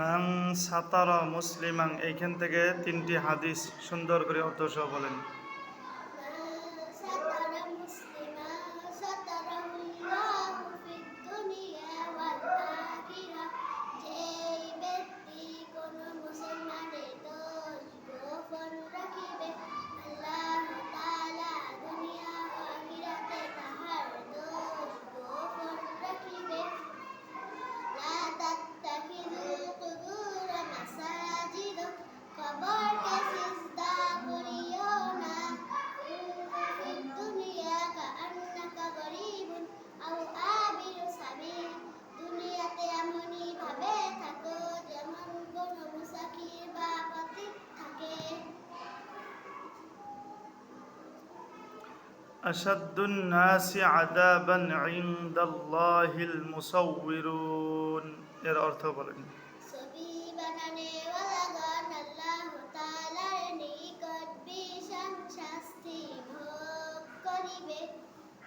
মান সাতারা মুসলিমাং এইখান থেকে তিনটি হাদিস সুন্দর করে অর্থ বলেন। أشد الناس عذابا عند الله المصورون এর অর্থ বলেন ছবি বানানে ওয়ালাগণ আল্লাহ তাআলার নিকট ভীষণ শাস্তি ভোগ করিবে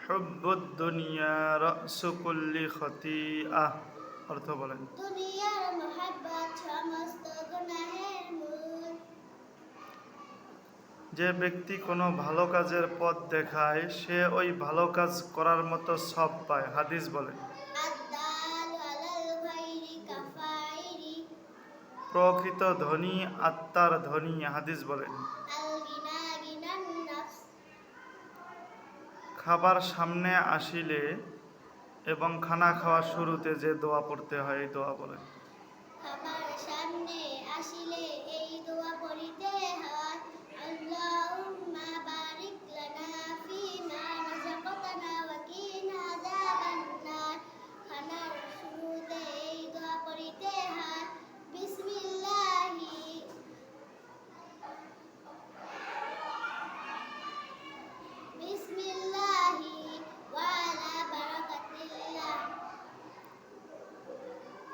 حب الدنيا رأس كل خطيئة অর্থ বলেন দুনিয়ার মোহাব্বত সমস্ত যে ব্যক্তি কোনো ভালো কাজের পথ দেখায়, সে ওই ভালো কাজ করার মতো সব পায়। হাদিস কাফাইরি প্রকৃত ধনী আত্মার ধনী, হাদিস নাফস খাবার সামনে আসিলে এবং খানা খাওয়ার শুরুতে যে দোয়া পড়তে হয়, এই দোয়া বলেন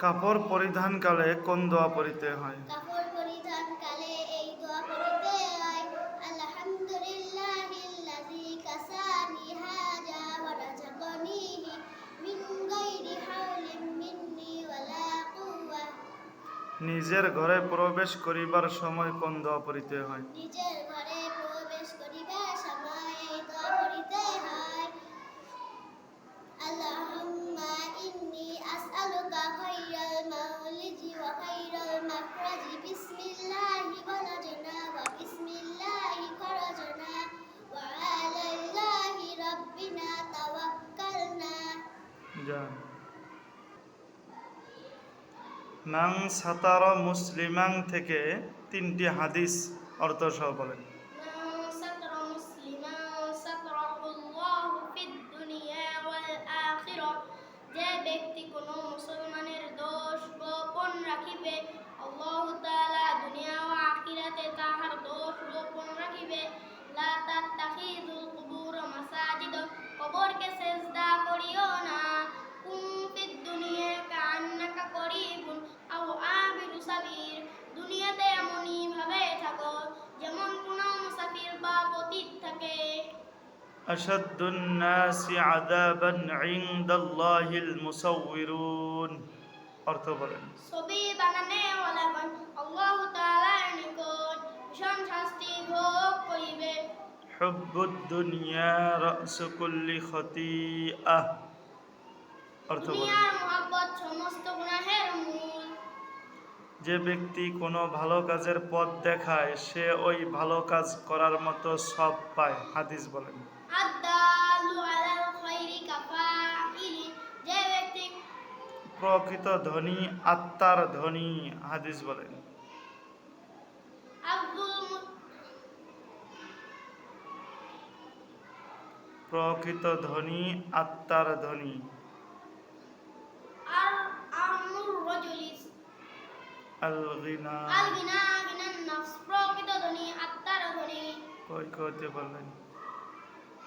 কাপড় পরিধানকালে কোন দোয়া পড়িতে হয়? কাপড় পরিধান কালে এই দোয়া পড়িতে হয় আলহামদুলিল্লাহিল্লাযী কাসানি হাজা ওয়া রাযাকানিহি মিন গায়রি হাওলিন মিন্নি ওয়ালা কুওয়া. নিজের ঘরে প্রবেশ করিবার সময় কোন দোয়া পড়িতে হয়? নিজের মাং সাতার মুসলিমাং থেকে তিনটি হাদিস অর্থ সহ বলেন। أشد الناس عذابا عند الله المصورون অর্থ বলেন ছবি বানানে ওয়ালাগণ আল্লাহ তাআলার নিকট ভীষণ শাস্তি ভোগ করিবে حب الدنيا رأس كل خطيئة অর্থ বলেন দুনিয়ার মোহাব্বত সমস্ত গুনাহের মূল যে ব্যক্তি কোনো ভালো কাজের পথ দেখায় সে ওই ভালো কাজ করার মতো সব পায় হাদিস বলেন প্রকৃত ধনী আত্মার ধনী হাদিস বলেন প্রকৃত ধনী আত্মার ধনী।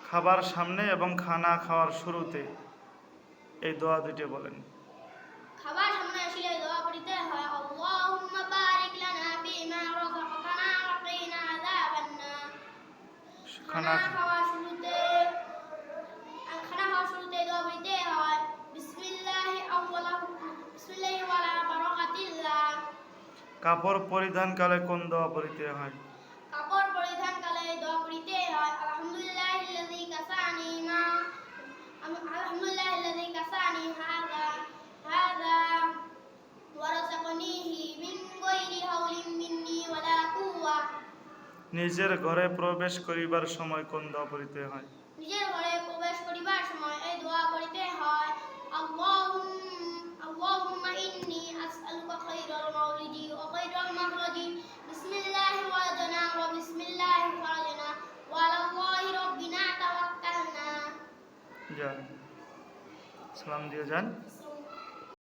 খাবার সামনে এবং খানা খাওয়ার শুরুতে এই দোয়া দুটি বলেন। খানা খাওয়া শুরুতে খানা খাওয়া শুরুতে দোয়া পড়তে হয়। বিসমিল্লাহি বিসমিল্লাহি ওয়ালা বারাকাতিল্লাহ। কাপড় পরিধানকালে কোন দোয়া পড়িতে হয়? নিজের ঘরে প্রবেশ করিবার সময় কোন দোয়া পড়িতে হয়? নিজের ঘরে প্রবেশ করিবার সময় এই দোয়া পড়িতে হয় আল্লাহুম আল্লাহুম্মা ইন্নী আসআলুকা খায়রাল মাউলিদি ওয়া খায়রাল মাখরাজি। বিসমিল্লাহি ওয়ালাদনা ওয়া বিসমিল্লাহি খরাজনা ওয়া আলাল্লাহি রাব্বিনা তাওয়াক্কালনা। যান। সালাম দিয়ে যান।